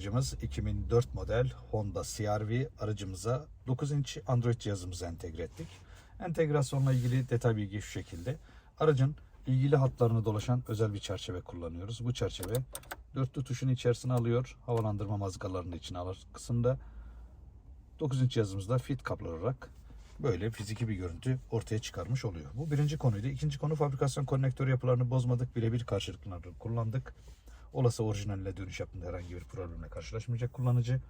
aracımız 2004 model Honda CR-V aracımıza 9 inç Android cihazımızı entegre ettik. Entegrasyonla ilgili detay bilgi şu şekilde. Aracın ilgili hatlarını dolaşan özel bir çerçeve kullanıyoruz. Bu çerçeve dörtlü tuşun içerisine alıyor. Havalandırma mazgalarını içine alır kısımda. 9 inç cihazımızda fit kablo olarak böyle fiziki bir görüntü ortaya çıkarmış oluyor. Bu birinci konuydu. İkinci konu fabrikasyon konnektörü yapılarını bozmadık. Birebir karşılıklarını kullandık. Olası orijinaline dönüş yaptığında herhangi bir problemle karşılaşmayacak kullanıcı.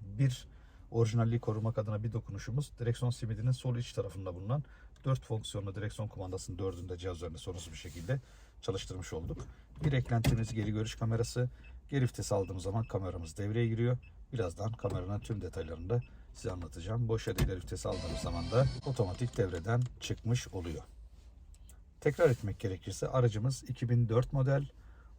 Bir orijinalliği korumak adına bir dokunuşumuz direksiyon simidinin sol iç tarafında bulunan 4 fonksiyonlu direksiyon kumandasının dördünde cihaz üzerinde sorunsuz bir şekilde çalıştırmış olduk. Bir eklentimiz geri görüş kamerası. Geri vites aldığımız zaman kameramız devreye giriyor. Birazdan kameranın tüm detaylarını da size anlatacağım. Boş da ileri vites aldığımız zaman da otomatik devreden çıkmış oluyor. Tekrar etmek gerekirse aracımız 2004 model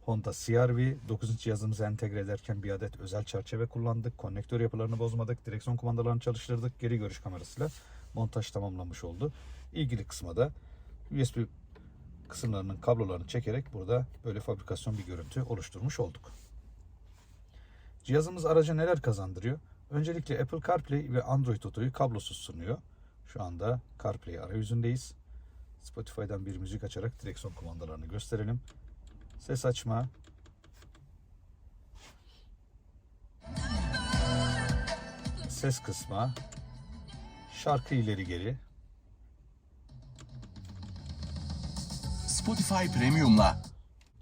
Honda CR-V 9. cihazımızı entegre ederken bir adet özel çerçeve kullandık. Konnektör yapılarını bozmadık. Direksiyon kumandalarını çalıştırdık. Geri görüş kamerasıyla montaj tamamlanmış oldu. İlgili kısma da USB kısımlarının kablolarını çekerek burada böyle fabrikasyon bir görüntü oluşturmuş olduk. Cihazımız araca neler kazandırıyor? Öncelikle Apple CarPlay ve Android Auto'yu kablosuz sunuyor. Şu anda CarPlay arayüzündeyiz. Spotify'dan bir müzik açarak direksiyon kumandalarını gösterelim. Ses açma. Ses kısma. Şarkı ileri geri. Spotify Premium'la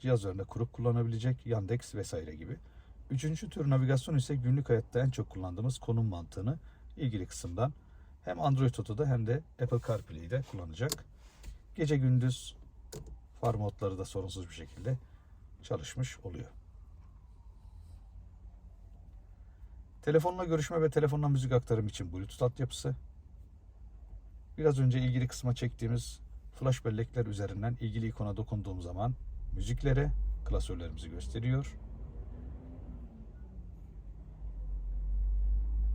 Cihaz üzerinde kurup kullanabilecek Yandex vesaire gibi. Üçüncü tür navigasyon ise günlük hayatta en çok kullandığımız konum mantığını ilgili kısımdan hem Android Auto'da hem de Apple CarPlay'de kullanacak. Gece gündüz far modları da sorunsuz bir şekilde çalışmış oluyor. Telefonla görüşme ve telefonla müzik aktarım için Bluetooth altyapısı. Biraz önce ilgili kısma çektiğimiz flash bellekler üzerinden ilgili ikona dokunduğum zaman müziklere klasörlerimizi gösteriyor.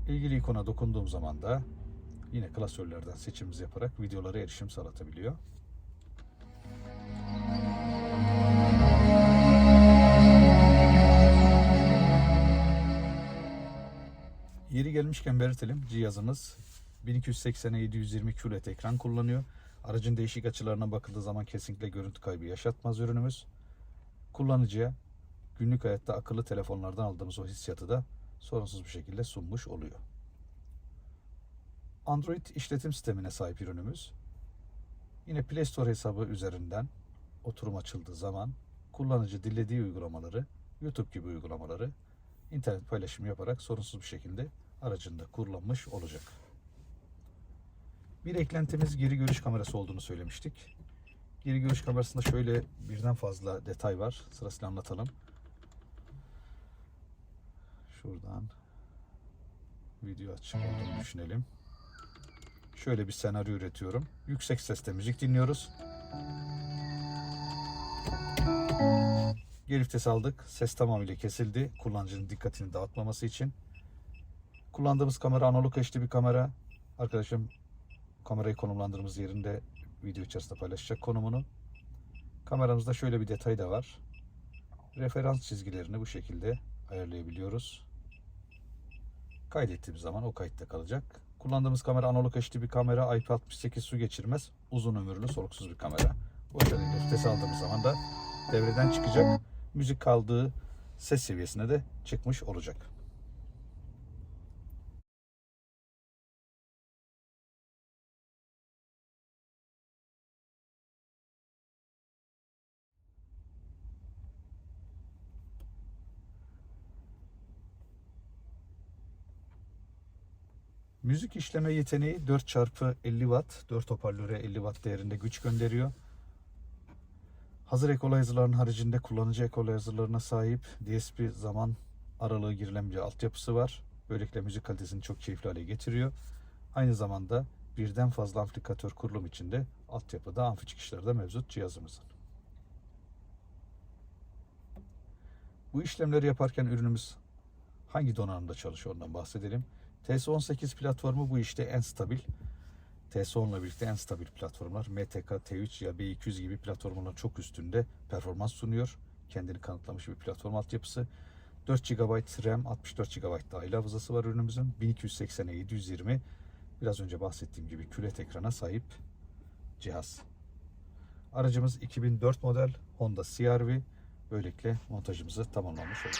İlgili ikona dokunduğum zaman da yine klasörlerden seçimimizi yaparak videolara erişim sağlatabiliyor. Gelmişken belirtelim cihazımız 1280'e 720 QLED ekran kullanıyor. Aracın değişik açılarına bakıldığı zaman kesinlikle görüntü kaybı yaşatmaz ürünümüz. Kullanıcıya günlük hayatta akıllı telefonlardan aldığımız o hissiyatı da sorunsuz bir şekilde sunmuş oluyor. Android işletim sistemine sahip ürünümüz. Yine Play Store hesabı üzerinden oturum açıldığı zaman kullanıcı dilediği uygulamaları, YouTube gibi uygulamaları internet paylaşımı yaparak sorunsuz bir şekilde aracında kullanmış olacak. Bir eklentimiz geri görüş kamerası olduğunu söylemiştik. Geri görüş kamerasında şöyle birden fazla detay var. Sırasıyla anlatalım. Şuradan video açık olduğunu düşünelim. Şöyle bir senaryo üretiyorum. Yüksek sesle müzik dinliyoruz. Geri vites aldık. Ses tamamıyla kesildi. Kullanıcının dikkatini dağıtmaması için. Kullandığımız kamera analog HD bir kamera. Arkadaşım kamerayı konumlandırdığımız yerinde video içerisinde paylaşacak konumunu. Kameramızda şöyle bir detay da var. Referans çizgilerini bu şekilde ayarlayabiliyoruz. Kaydettiğimiz zaman o kayıtta kalacak. Kullandığımız kamera analog HD bir kamera. IP68 su geçirmez. Uzun ömürlü soluksuz bir kamera. Bu özellikle vites aldığımız zaman da devreden çıkacak. Müzik kaldığı ses seviyesine de çıkmış olacak. Müzik işleme yeteneği 4 çarpı 50 watt, 4 hoparlöre 50 watt değerinde güç gönderiyor. Hazır equalizer'ların haricinde kullanıcı equalizer'larına sahip DSP zaman aralığı girilen bir altyapısı var. Böylelikle müzik kalitesini çok keyifli hale getiriyor. Aynı zamanda birden fazla amplifikatör kurulum içinde altyapıda amfi çıkışları da mevcut cihazımızın. Bu işlemleri yaparken ürünümüz hangi donanımda çalışıyor ondan bahsedelim. TS18 platformu bu işte en stabil. TS10 ile birlikte en stabil platformlar. MTK, T3 ya B200 gibi platformların çok üstünde performans sunuyor. Kendini kanıtlamış bir platform altyapısı. 4 GB RAM, 64 GB dahil hafızası var ürünümüzün. 1280'e 720 biraz önce bahsettiğim gibi QLED ekrana sahip cihaz. Aracımız 2004 model Honda CR-V. Böylelikle montajımızı tamamlamış olduk.